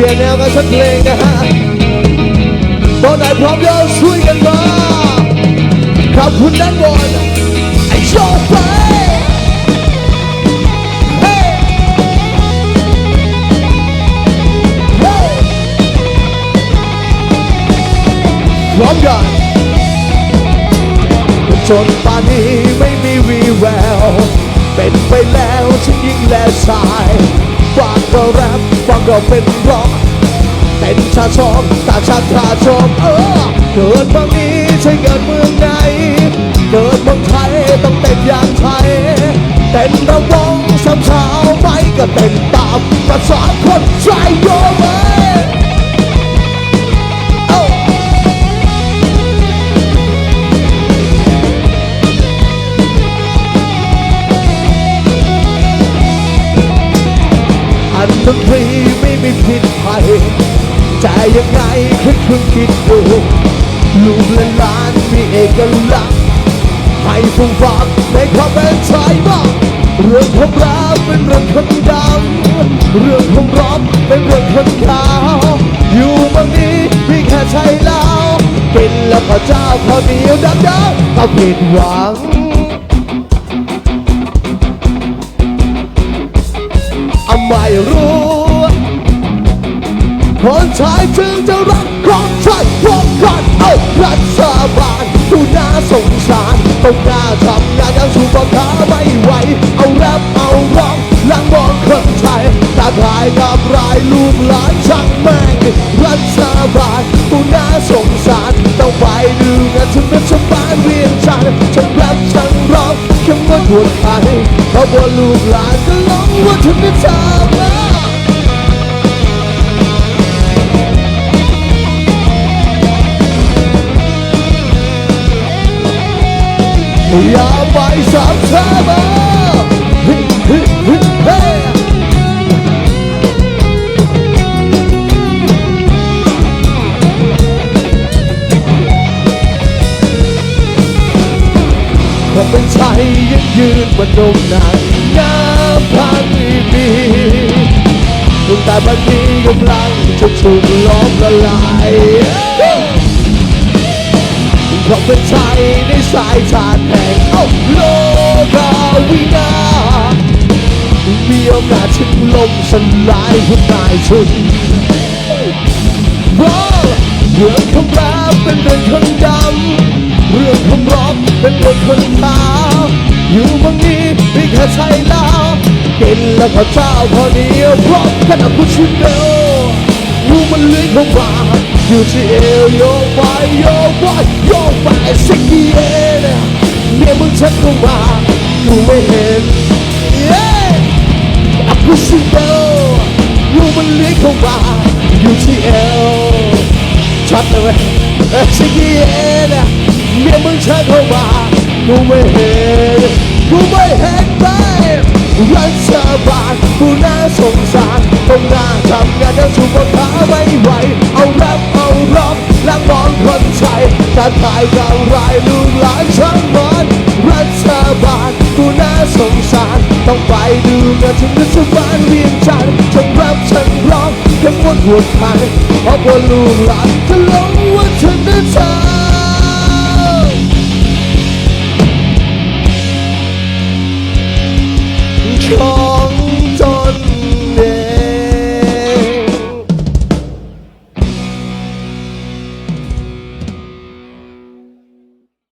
ปลี่ยนแนวกันสักเพลงนะฮะตอนไหนพร้อมแล้วช่วยกันมาขอบคุณด้านบนไอ้โชว์ไปเฮ้เฮ้พร้อมกันจนป่านนี้ไม่มีวีแวว เป็นไปแล้วทั้งหญิงและชาย ปฟังก็เป็นร็อกเป็นชาชองตาชาตาชอบเออเกิดเมืองนี้ใช่เกิดเมืองไหนเกิดเมืองไทยต้องเต้นอย่างไทยเต้นระวงสามเช้าไปก็เต้นตามภาษาคนใจโยเว้ย ดนตรีไม่มีผิดภัยแต่ยังไงแค่คุณคิดดูลูกและหลานมีเอกลักษณ์ให้ฟูงฟังในความเป็นชายบ้างเรื่องของเราเป็นเรื่องคนดำเรื่องของร้องเป็นเรื่องคนขาวอยู่เมืองนี้พี่แค่ใช่แล้วกินแล้วพระเจ้าข้าวเหนียวดำดำก็ผิดหวัง อาไม่รู้คนชายจึงจะรักของชายพวกกันเอารัฐบาลผู้น่าสงสารต้องหน้าทำงานยังสู้พ่อค้าไม่ไหว เอาแรปเอาร้องล้างมองคนไทยตาขายกับรายลูกหลานช่างแม่งรัฐบาลผู้น่าสงสารต้องไปดูง วดบวนไปเพราะว่าลูกหลานก็หลงว่าถึงได้ทำนะอย่าไปสามชามา ผมเป็นชายยังยืนบนนมนานน้ำพันปีดวงตาบันนี้กำลังจะถูกล้อมละลายเพราะเป็นชายในสายชาติแห่งโอ้โลกาวินามีโอกาสถึงลมสลายคุณนายชุนเพราะเรื่องของราวเป็นเรื่องคนดำ เรื่องของร้องเป็นเรื่องคนขาอยู่บางนี้ไม่แค่ใช่แล้วกินแล้วก็เจ้าพอเดียวพราะขนาดผู้ชิโนรู้มันเลื้อยเข้ามาอยู่ที่เอวโยกไปโยกไปโยกไปสักทีเองเนี่ยมึงชักเข้ามากูไม่เห็นเย้อะพุชิโดรู้มันเลื้อยเข้ามาอยู่ที่เอวชัดเลยเว้ยเอ้ยสักทีเองเนี่ มึงชักเข้ามากูไม่เห็นกูไม่เห็นไปรัฐบาลผู้น่าสงสารต้องน้าทำงานยังสู้พ่อค้าไม่ไหวเอาแรปเอาร้องและมองคนใช้จะขายกำไรลูกหลานช่างมันรัฐบาลผู้น่าสงสารต้องไปดูงานถึงรัฐบาลเวียงจันทร์ฉันแรปฉันร้องทั้งหมดหัวไทยเพราะว่าลูกหลานจะหลงว่าฉันนั้นทำ